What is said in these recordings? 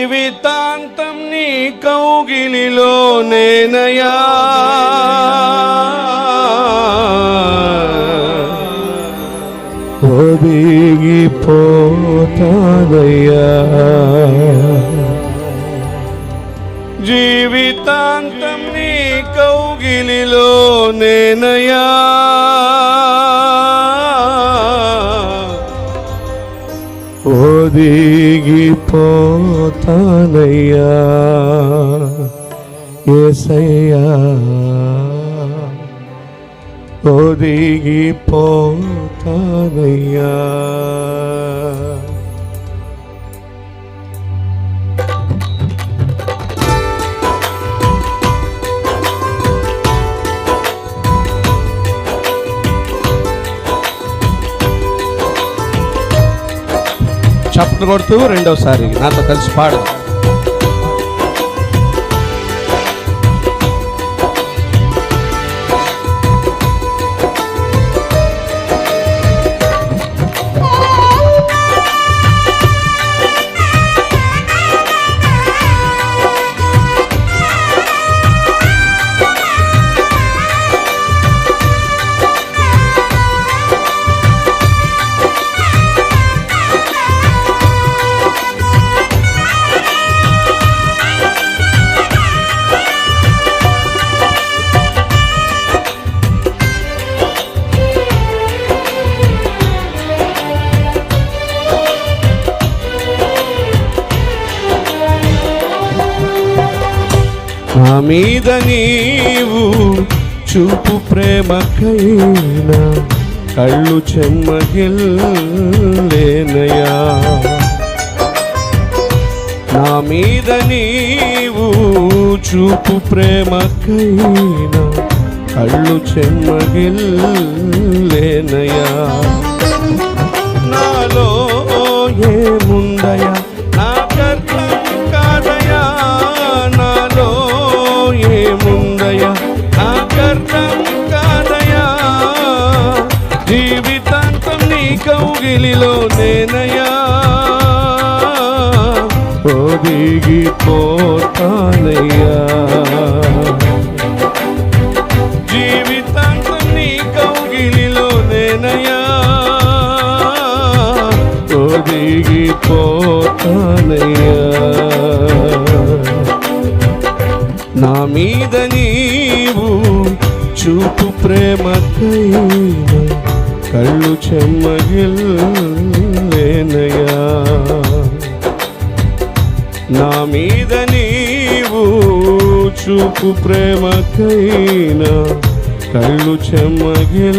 జీవితాంతం నీ కౌగిలిలో నేనయా. ఒదిగిపోతానయ్యా. జీవితాంతం నీ కౌగిలిలో నేనయా. ఒదిగిపోతానయ్యా ఏసయ్యా ఒదిగిపోతానయ్యా చప్పట్లు కొడుతూ రెండోసారి నాతో కలిసి పాడు. నా మీద నీవు చూపు ప్రేమకైనా కళ్ళు చెమ్మగిల్లేనయా? నా మీద నీవు చూపు ప్రేమకైనా కళ్ళు చెమ్మగిల్లేనయా? నాలో ఏముందయా కౌగిలిలో నేనయా ఒదిగిపోతానయ్యా జీవితాంతం నీ కౌగిలిలో నేనయా ఒదిగిపోతానయ్యా నా మీద నీవు చూపు ప్రేమకైనా కళ్ళు చెమ్మగిల్లేనయా నా మీద నీవు చూపు ప్రేమకైనా కళ్ళు చెమ్మగిల్లేనయా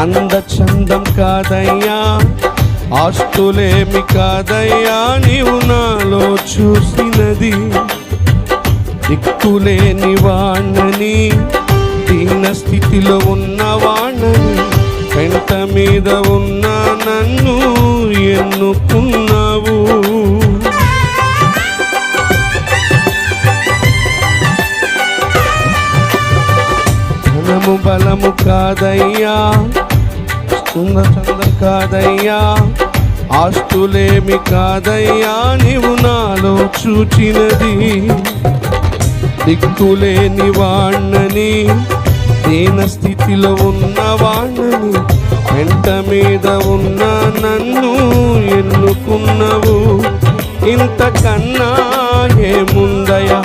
అంద చందం కాదయ్యా ఆస్తులేమి కాదయ్యా నీవు నాలో చూసినది. దిక్కులేని వాణ్ణని దీన స్థితిలో ఉన్న వాణ్ణని పెంట మీద ఉన్న నన్ను ఎన్నుకున్నావు. బలము కాదయ్యా సుంద చందం కాదయ్యా ఆస్తులేమి కాదయ్యా నీవు నాలో చూచినది. దిక్కులేని వాణ్ణని దీన స్థితిలో ఉన్న వాణ్ణని వెంట మీద ఉన్న నన్ను ఎన్నుకున్నవు. ఇంతకన్నా ఏముందయా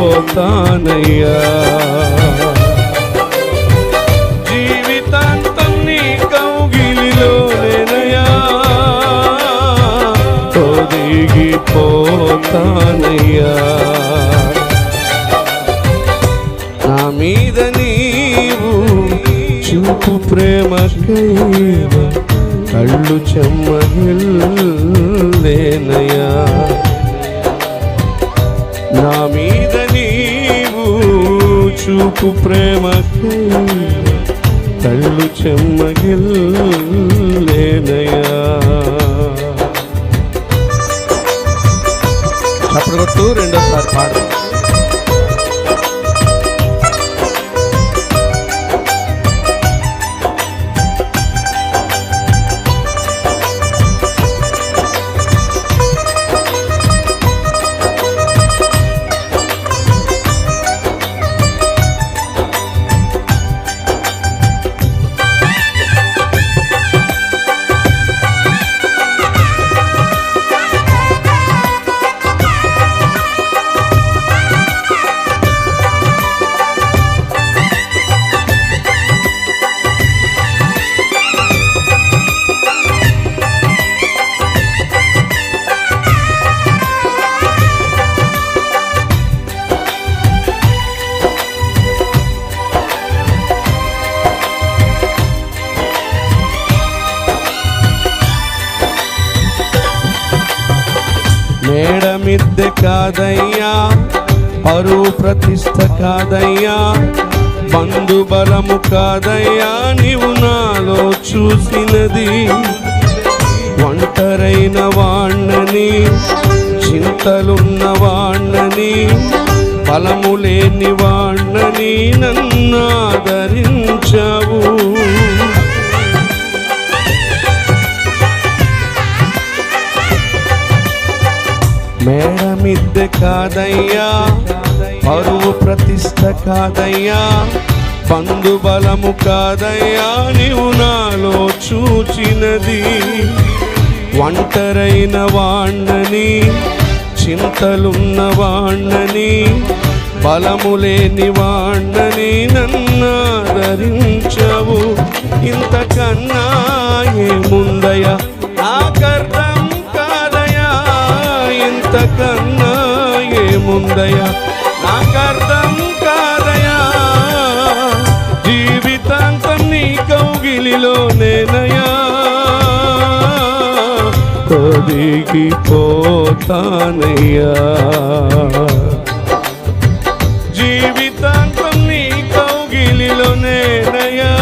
ఒదిగిపోతానయ్యా జీవితాంతం నీ కౌగిలిలో నేనయా ఒదిగిపోతానయ్యా నా మీద నీవు చూపు ప్రేమ కళ్ళు చెమ్మగిల్లేనయా చూపు ప్రేమ కళ్ళు చెమ్మగిల్ మిద్దె కాదయ్యా. పరువు ప్రతిష్ట కాదయ్యా. బంధు బలము కాదయ్యా. నీవు నాలో చూసినది ఒంటరైన వాణ్ణని చింతలున్న వాణ్ణని బలము లేని వాణ్ణని నన్ను కాదయ్యా. పరువు ప్రతిష్ట కాదయ్యా. బంధు బలము కాదయ్యా. నీవు నాలో చూచినది. ఒంటరైన వాణ్ణని చింతలున్న వాణ్ణని బలము లేని వాణ్ణని నన్నాదరించవు. ఇంతకన్నా ఏముందయ్యా? ఉందయ్యా నాకర్థం కాదయా జీవితాంతం నీ కౌగిలిలో నేనయా ఒదిగిపోతానయ్యా జీవితాంతం నీ కౌగిలిలో నేనయా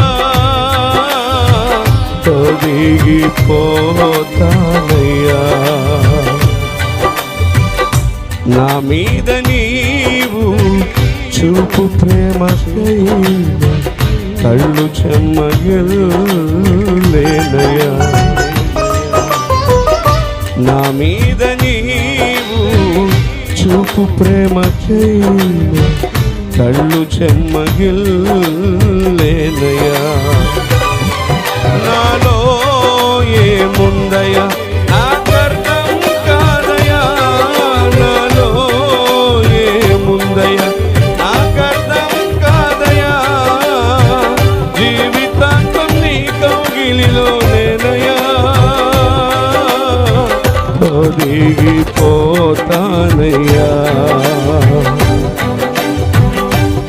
పోతా కళ్ళు చెమ్మగిల్లేనయా నా మీద నీవు చూపు ప్రేమ కళ్ళు చెమ్మగిల్లేనయా నాలో ఏముందయా? ఒదిగిపోతానయ్యా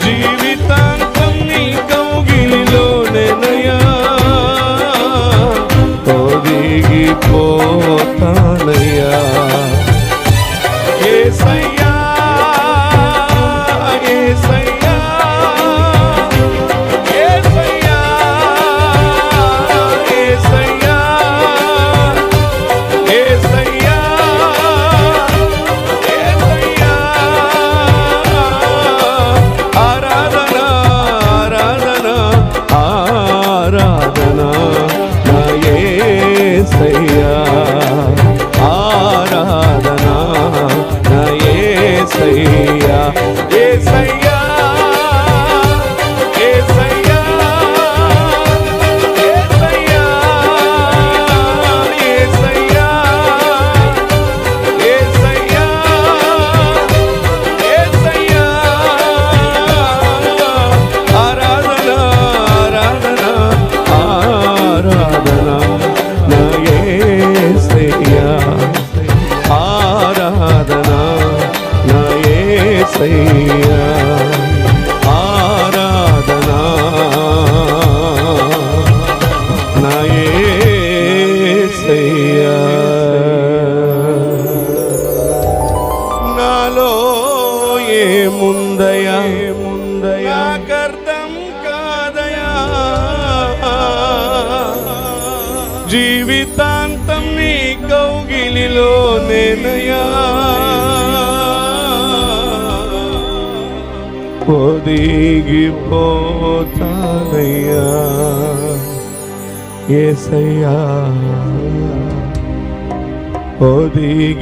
జీవితాంతం నీ కౌగిలిలో నేనయా ఒదిగిపోతానయ్యా ఏసయ్యా ఏసయ్యా నా ఏ సయ్యా. నేనయా ఒదిగిపోతానయ్యా ఏసయ్యా. ఒదిగిపోతానయ్యా